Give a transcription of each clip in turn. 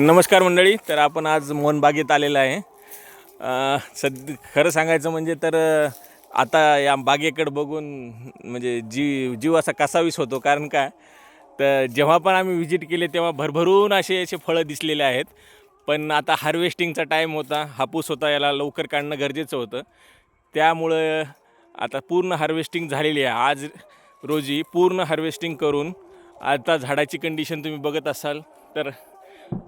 नमस्कार मंडळी तर आपण आज मोहनबागेत आलेलं आहे. सद खरं सांगायचं म्हणजे तर आता या बागेकडे बघून म्हणजे जीव जीव असा कसावीस होतो. कारण काय तर जेव्हा पण आम्ही व्हिजिट केले तेव्हा भरभरून असे असे फळं दिसलेले आहेत. पण आता हार्वेस्टिंगचा टाईम होता. हापूस होता याला लवकर काढणं गरजेचं होतं. त्यामुळं आता पूर्ण हार्वेस्टिंग झालेली आहे. आज रोजी पूर्ण हार्वेस्टिंग करून आता झाडाची कंडिशन तुम्ही बघत असाल तर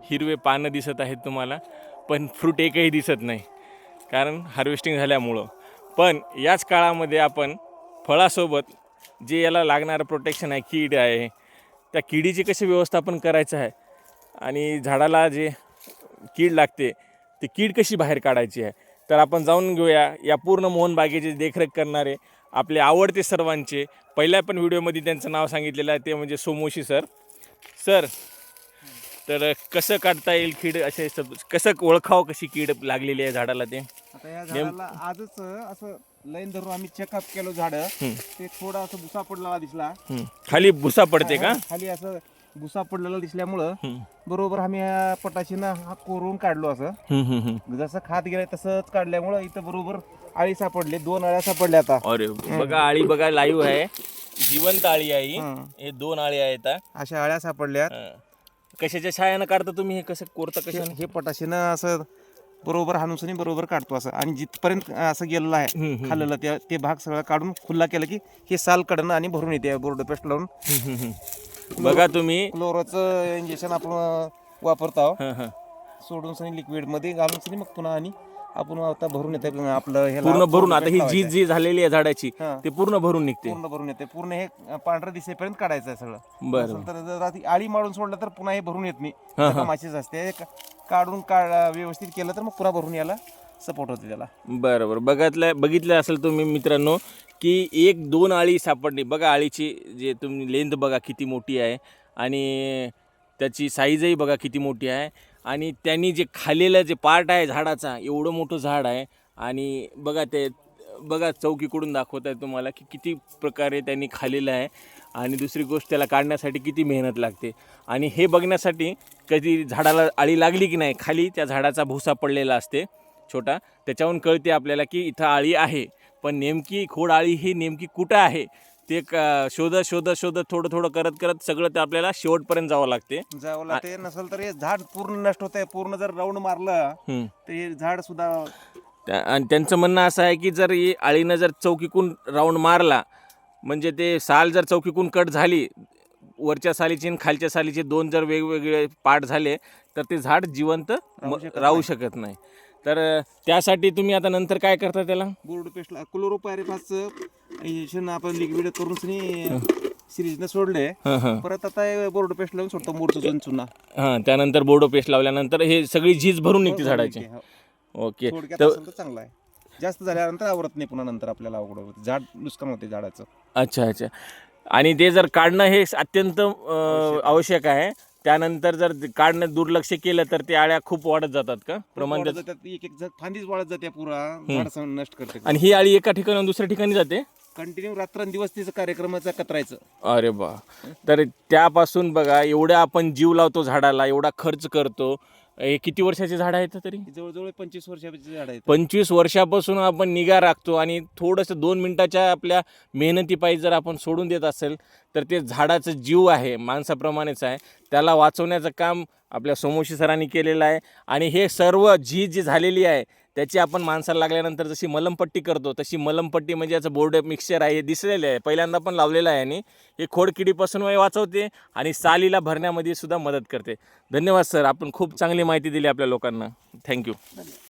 हिरवे पानं दिसत आहेत तुम्हाला पण फ्रूट एकही दिसत नाही. कारण हार्वेस्टिंग झाल्यामुळं. पण याच काळामध्ये आपण फळासोबत जे याला लागणारं प्रोटेक्शन आहे कीड आहे त्या किडीचे कसे व्यवस्थापन करायचं आहे आणि झाडाला जे कीड लागते ती कीड कशी बाहेर काढायची आहे? तर आपण जाऊन घेऊया या पूर्ण मोहन बागेची देखरेख करणारे आपले आवडते सर्वांचे. पहिल्या पण व्हिडिओमध्ये त्यांचं नाव सांगितलेलं आहे ते म्हणजे सोमोशी सर. सर तर कसं काढता येईल कीड असे सब कसं ओळखावं कशी कीड लागलेली आहे झाडाला ते आता या झाडाला आजच असं लाईन धरून आम्ही चेकअप केलं झाड ते थोडं असं भुसा पडलेला दिसला हं. खाली भुसा पडते का खाली असं भुसा पडलेला दिसल्यामुळं हं. बरोबर आम्ही या पटाशीनं हा कोरून काढलो असं हं, हं, हं. जसं खात गेलं तसंच काढल्यामुळं इथं बरोबर आळी सापडले दोन आळ्या सापडल्या आता अरे बघा आळी बघा लाईव्ह आहे जिवंत आळी आहे ही. हं. दोन आळी आहेत हा. अशा आळ्या सापडल्यात हं. कशाच्या छायानं काढता तुम्ही हे कसं कोरता हे- कशाने हे पटाशीनं असं बरोबर हानुसनी बरोबर काढतो असं आणि जिथपर्यंत असं गेलेलं आहे. खाल्लेलं ते ते भाग सगळं काढून खुल्ला केलं की हे साल कडनं आणि भरून येते बोर्ड पेस्ट लावून. बघा तुम्ही क्लोरोचं इंजेक्शन आपण वापरतो आहोत. हं, हं. सोडून सनी लिक्विडमध्ये घालून सनी मग पुन्हा आणि आपण आता भरून येते आपलं हे पूर्ण भरून आता ही जी जी झालेली आहे झाडाची हा. ते पूर्ण भरून निघते. पूर्ण भरून येते. पूर्ण हे पांढरं दिसेपर्यंत काढायचं आहे सगळं. बरं नसेल तर जर आधी आळी मारून सोडलं तर पुन्हा हे भरून येत नाही. हा, हा. माशीच असते हे का- काढून काढ व्यवस्थित केलं तर मग पुन्हा भरून यायला सपोर्ट होते त्याला. बरं बरं बघितलं बघितलं असेल तुम्ही मित्रांनो की एक दोन आळी सापडली. बघा आळीची जे तुम्ही लेंथ बघा किती मोठी आहे. आणि त्याची साईजही बघा किती मोठी आहे. आणि त्यांनी जे खाल्लेलं जे पार्ट आहे झाडाचा एवढं मोठं झाड आहे. आणि बघा ते बघा चौकीकडून दाखवत आहे तुम्हाला की किती प्रकारे त्यांनी खाल्लेलं आहे. आणि दुसरी गोष्ट त्याला काढण्यासाठी किती मेहनत लागते. आणि हे बघण्यासाठी कधी झाडाला आळी लागली की नाही खाली त्या झाडाचा भुसा पडलेला असते छोटा. त्याच्याहून कळते आपल्याला की इथं आळी आहे. पण नेमकी खोड आळी ही नेमकी कुठं आहे? ते क शोधत शोधत शोधत थोडं थोडं करत करत सगळं ते आपल्याला शेवटपर्यंत जावं लागते. जावं लागते. नसेल तर हे झाड पूर्ण नष्ट होत आहे पूर्ण जर राऊंड मारलं हम्म. तर हे झाड सुद्धा त्या आणि त्यांचं म्हणणं असं आहे की जर ही आळीनं जर चौकीकून राऊंड मारला म्हणजे ते साल जर चौकीकून कट झाली वरच्या सालीचे आणि खालच्या सालीचे दोन जर वेगवेगळे पार्ट झाले तर ते झाड जिवंत म- राहू शकत नाही. तर अ, त्यासाठी तुम्ही आता नंतर काय करता त्याला? बोर्ड पेस्टला क्लोरोपायरेपासचं इंजेक्शन आपण लिक्विड करून सिरीजने सोडले. हं हं. परत आता हे बोर्ड पेस्ट लावून सोडतो दोन चुना. हां त्यानंतर बोर्डो पेस्ट लावल्यानंतर हे सगळी झीज भरून निघते झाडाची. हो. ओके. थोडक्यात तर असेल तर चांगला आहे. जास्त झाल्यानंतर आवरत नाही पुन्हा नंतर आपल्याला अवघड होते. झाड नुकसान होते झाडाचं. अच्छा अच्छा. आणि ते जर काढणं हे अत्यंत अ, आवश्यक आहे. त्यानंतर जर काढणं दुर्लक्ष केलं तर ते आळ्या खूप वाढत जातात का? प्रमाण वाढत त्याचं? जातात, एक एक फांदीच वाढत जाते पुरा. झाड सं- नष्ट करते. आणि ही आळी एका ठिकाणी दुसऱ्या ठिकाणी जाते? कंटिन्यू रात्रंदिवस तिचं कार्यक्रमाचं कतरायचं. अरे बा. तर त्यापासून बघा एवढा आपण जीव लावतो झाडाला एवढा खर्च करतो हे किती वर्षाचे झाड आहेत तरी? जवळजवळ पंचवीस वर्षाचे झाड आहेत. पंचवीस वर्षापासून आपण निगा राखतो आणि थोडंसं दोन मिनटाच्या आपल्या मेहनतीपायी जर आपण सोडून देत असेल तर ते झाडाचं जीव आहे माणसाप्रमाणेच आहे. त्याला वाचवण्याचं काम आपल्या सोमोशी सरांनी केलेलं आहे. आणि हे सर्व झीज जी झालेली आहे त्याची आपण माणसाला लागल्यानंतर जशी मलमपट्टी करतो तशी मलमपट्टी म्हणजे याचं बोर्ड मिक्सचर आहे हे दिसलेलं आहे. पहिल्यांदा पण लावलेलं आहे आणि हे खोडकिडीपासून वाचवते आणि सालीला भरण्यामध्ये सुद्धा मदत करते. धन्यवाद सर. आपण खूप चांगली माहिती दिली आपल्या लोकांना. थँक्यू